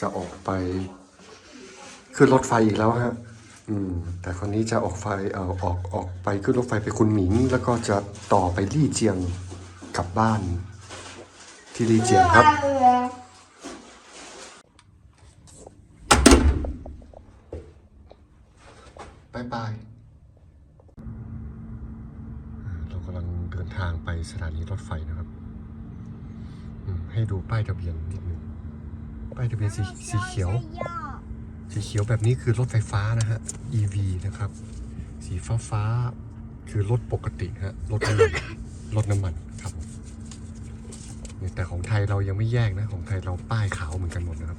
จะออกไปขึ้นรถไฟอีกแล้วฮะอืม แต่คนนี้จะออกไฟเอ่อออกออกไปขึ้นรถไฟไปคุณหมิง แล้วก็จะต่อไปลี่เจียงกลับบ้าน ที่ลี่เจียงครับ บายบาย เรากำลังเดินทางไปสถานีรถไฟนะครับ อืม ให้ดูป้ายทะเบียนนิดนึง ป้ายทะเบียนสีสีเขียว สีเขียวแบบนี้คือรถไฟฟ้านะฮะ EV นะครับ สีฟ้าฟ้าๆคือรถปกติฮะรถน้ำมันรถน้ำมันครับผมนี่แต่ของไทยเรายังไม่แยกนะ ของไทยเราป้ายขาวเหมือนกันหมดนะครับ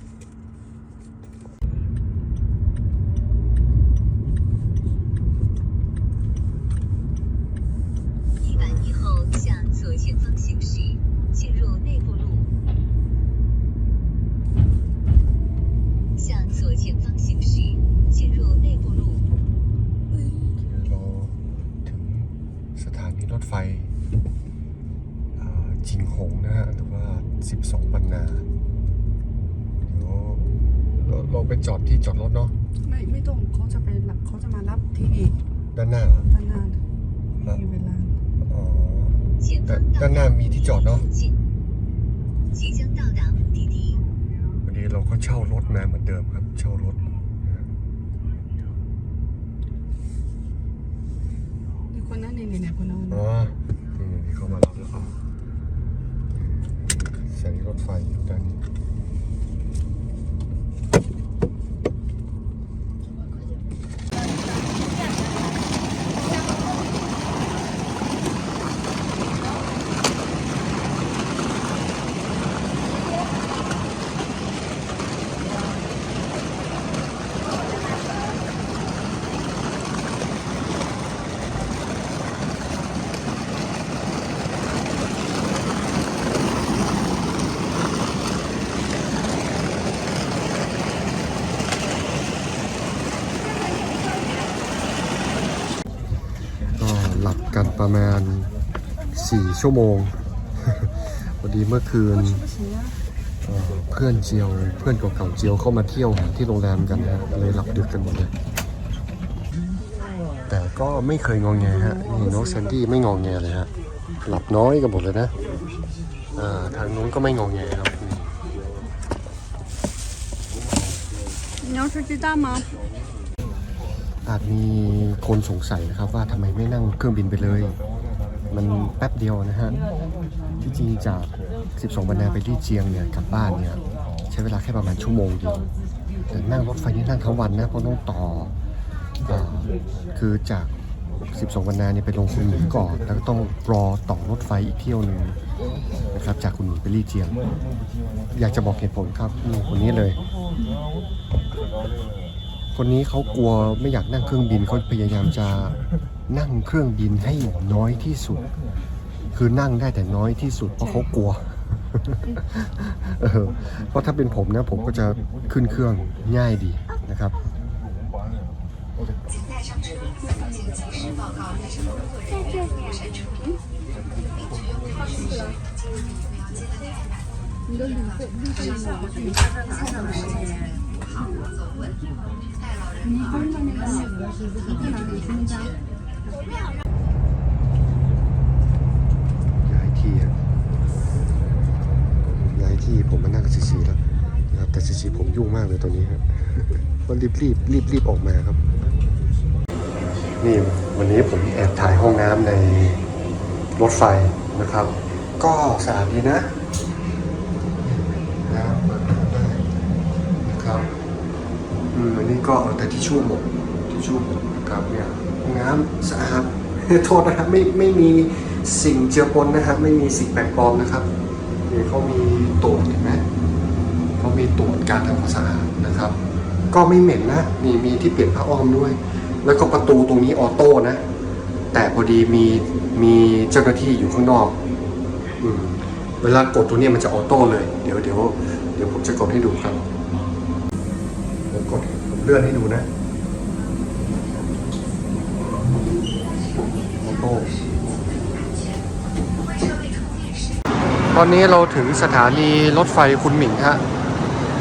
ไฟจิงหงนะฮะหรือว่า 12 ปันนาเดี๋ยวเราเราไปจอดที่จอดรถเนาะไม่ไม่ต้องเขาจะไปเขาจะมารับที่ด้านหน้าด้านหน้ามีเวลาอ๋อด้าด้านหน้ามีที่จอดเนาะวันนี้เราก็เช่ารถมาเหมือนเดิมครับ เช่ารถ คนนั้นเนี่ยเนี่ยคนนั้นอ๋อ นี่นี่เขามารับแล้วครับสถานีรถไฟอยู่ด้านนี้ ก็หลับกัน ประมาณ 4 ชั่วโมง พอดีเมื่อคืนเอ่อเพื่อนเจียว เพื่อนเก่าๆเจียวเข้ามาเที่ยวที่โรงแรมกันนะเลยหลับดึกกันหมดเลย แต่ก็ไม่เคยงองแงฮะนี่น้องแซนดี้ไม่งองแงเลยฮะ หลับน้อยกันหมดเลยนะอ่าทางนู้นก็ไม่งองแงครับนี่ 你要吃鸡蛋吗？ อาจมีคนสงสัยนะครับว่าทำไมไม่นั่งเครื่องบินไปเลย มันแป๊บเดียวนะฮะ ที่จริงจาก 12 วันนาไปลี่เจียงเนี่ยกลับบ้านเนี่ยใช้เวลาแค่ประมาณชั่วโมงเดียวแต่นั่งรถไฟนี่นั่งทั้งวันนะเพราะต้องต่อออคือจาก 12 วันนาเนี่ยไปลงคุณหมิงก่อน แล้วก็ต้องรอต่อรถไฟอีกเที่ยวหนึ่งนะครับจากคุณหมิงไปลี่เจียง อยากจะบอกเหตุผลครับคนนี้เลย คนนี้เขากลัวไม่อยากนั่งเครื่องบินเขาพยายามจะนั่งเครื่องบินให้น้อยที่สุด คือนั่งได้แต่น้อยที่สุดเพราะเขากลัวเออเพราะถ้าเป็นผมนะ ผมก็จะขึ้นเครื่องง่ายดีนะครับ ย้ายที่ครับย้ายที่ผมมานั่งกับซีซีแล้วนะครับแต่ซีซีผมยุ่งมากเลยตอนนี้ครับก็รีบรีบรีบรีบออกมาครับ นี่วันนี้ผมแอบถ่ายห้องน้ำในรถไฟนะครับ ก็สะอาดดีนะนะเปิดน้ำได้นะครับ อืมอันนี้ก็แต่ที่ชุ่หมดที่ชุ่หมดนะครับเนี่ยงน้ำสะอาดโทษนะครับไม่ไม่มีสิ่งเจือปนนะครับไม่มีสิ่งแปลกปลอมนะครับนี่เขามีตรวจเห็นไหมเขามีตรวจการทำความสะอาดนะครับ ก็ไม่เหม็นนะนี่มีที่เปลี่ยนผ้าอ้อมด้วย แล้วก็ประตูตรงนี้ออโต้นะ แต่พอดีมีมีเจ้าหน้าที่อยู่ข้างนอกอืมเวลากดตัวนี้มันจะออโต้เลย เดี๋ยวเดี๋ยวเดี๋ยวผมจะกดให้ดูครับ เลื่อนให้ดูนะออโต้ตอนนี้เราถึงสถานีรถไฟคุณหมิงฮะ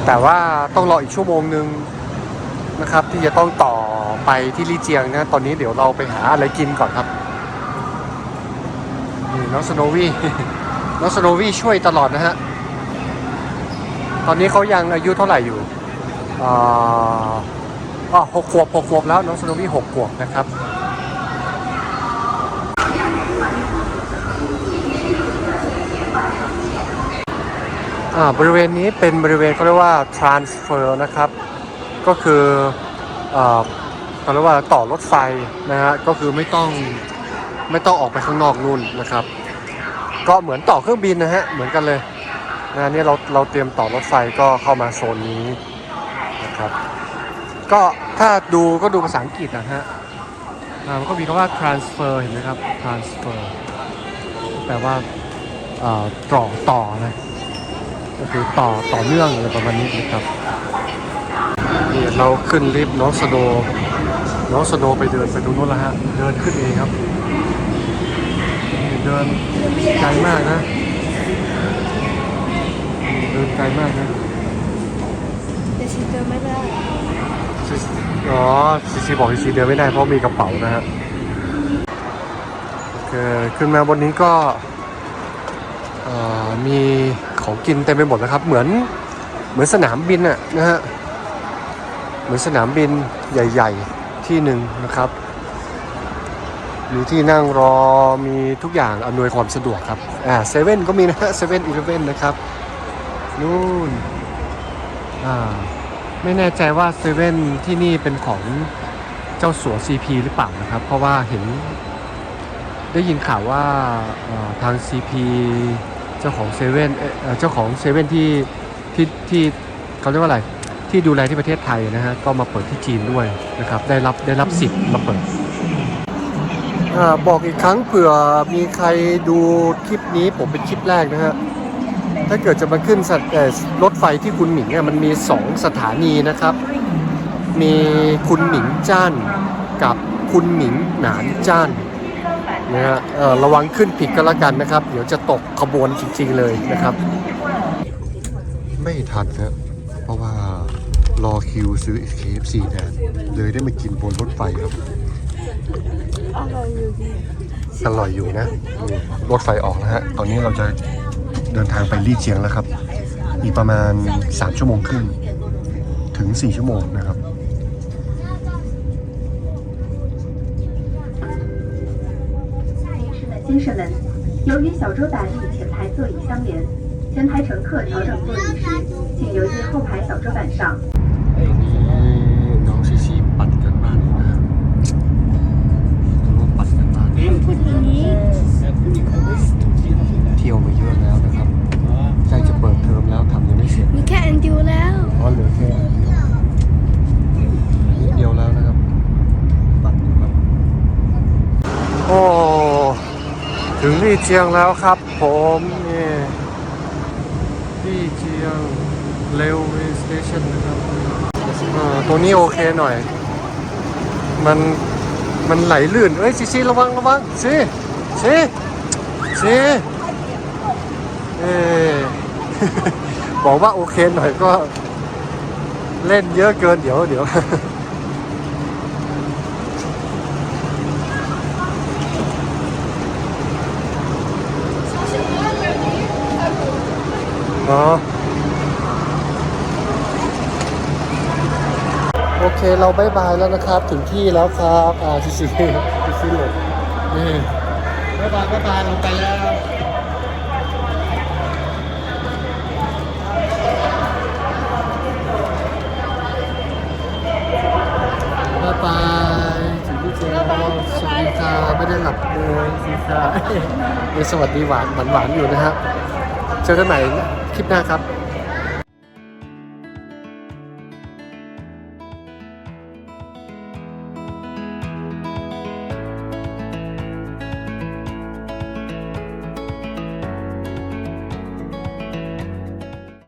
แต่ว่าต้องรออีกชั่วโมงหนึ่งนะครับ ที่จะต้องต่อไปที่ลี่เจียงนะ ตอนนี้เดี๋ยวเราไปหาอะไรกินก่อนครับนี่น้องสโนวี่น้องสโนวี่ช่วยตลอดนะฮะ ตอนนี้เขายังอายุเท่าไหร่อยู่อ่า อ๋อหกขวบหกขวบแล้วน้องสโนวี่หกขวบนะครับอ่าบริเวณนี้เป็นบริเวณเขาเรียกว่า transfer นะครับ ก็คือเอ่อเขาเรียกว่าต่อรถไฟนะฮะ ก็คือไม่ต้องไม่ต้องออกไปข้างนอกนู่นนะครับ ก็เหมือนต่อเครื่องบินนะฮะ เหมือนกันเลยนะนี่เราเราเตรียมต่อรถไฟก็เข้ามาโซนนี้นะครับ ก็ถ้าดูก็ดูภาษาอังกฤษนะฮะมันก็มีคำว่า transfer เห็นไหมครับ transfer แปลว่าต่อต่อต่อนะก็คือต่อต่อเนื่องอะไรประมาณนี้นะครับนี่เราขึ้นลิฟต์น้องสโนน้องสโนไปเดินไปตรงนู้นแล้วฮะ เดินขึ้นเองครับนี่เดินไกลมากนะ เดินไกลมากนะแต่ชีเจอไม่ได้ อ๋อซีซีบอกซีซีเดินไม่ได้เพราะมีกระเป๋านะฮะโอเคขึ้นมาบนนี้ก็มีของกินเต็มไปหมดนะครับ เหมือนเหมือนสนามบินอะนะฮะเหมือนสนามบินใหญ่ ๆ ที่หนึ่งนะครับ มีที่นั่งรอมีทุกอย่างอำนวยความสะดวกครับอ่าเซเว่นก็มีนะฮะเซเว่นอีเลฟเว่นนะครับนู่นอ่า ไม่แน่ใจว่าเซเว่นที่นี่เป็นของเจ้าสัว CP หรือเปล่านะครับ เพราะว่าเห็นได้ยินข่าวว่าทาง CP เจ้าของเซเว่นเจ้าของเซเว่นที่ที่ที่เขาเรียกว่าอะไร ที่ดูแลที่ประเทศไทยนะฮะก็มาเปิดที่จีนด้วยนะครับ ได้รับได้รับสิทธิ์มาเปิดอบอกอีกครั้งเผื่อมีใครดูคลิปนี้ผมเป็นคลิปแรกนะฮะ ถ้าเกิดจะมาขึ้นสัตว์เอ่อรถไฟที่คุณหมิงเนี่ยมันมี 2 สถานีนะครับ มีคุณหมิงจ้านกับคุณหมิงหนานจ้านนะฮะเอ่อระวังขึ้นผิดก็แล้วกันนะครับ เดี๋ยวจะตกขบวนจริงๆเลยนะครับ ไม่ทันครับเพราะว่ารอคิวซื้อ KFC แทนเลยได้มากินบนรถไฟครับ อร่อยอยู่ดีอร่อยอยู่นะอืมรถไฟออกแล้วฮะ ตอนนี้เราจะ เดินทางไปลี่เจียงแล้วครับ อีกประมาณ 3 ชั่วโมงครึ่ง ถึง 4 ชั่วโมงนะครับ 先生们，由于小周打力前排座椅相连，前排乘客调整座椅时，请由于后排小桌板上。 นี่น้องซีซีปั่นกันบ้านนะร่วมปั่นกันบ้าน พูดอย่างนี้ เ ที่ยวมาเยอะแล้วนะครับใกล้จะเปิดเทอมแล้วทำยังไม่เสร็จมีแค่แอนดิวแล้วอ๋อเหลือแค่นิดเดียวแล้วนะครับปั่นอยู่ครับโอ้ถึงลี่เจียงแล้วครับผมนี่ลี่เจียงเรลเวย์สเตชันนะครับอ่าตรงนี้โอเคหน่อย มันมันไหลลื่น เอ้ยซีซีระวังระวังซีซีซี เอบอกว่าโอเคหน่อยก็เล่นเยอะเกินเดี๋ยวเดี๋ยวอ๋อโอเคเราบายบายแล้วนะครับ ถึงที่แล้วครับ อ่าชิชิชิชิหลบนี่บายบายบายบายเราไปแล้ว บายบายถึงที่เจอแล้วสวัสดีค่ะไม่ได้หลับ เลยสวัสดีสวัสดีหวานหวานหวานๆอยู่นะฮะเจอกันใหม่คลิปหน้าครับ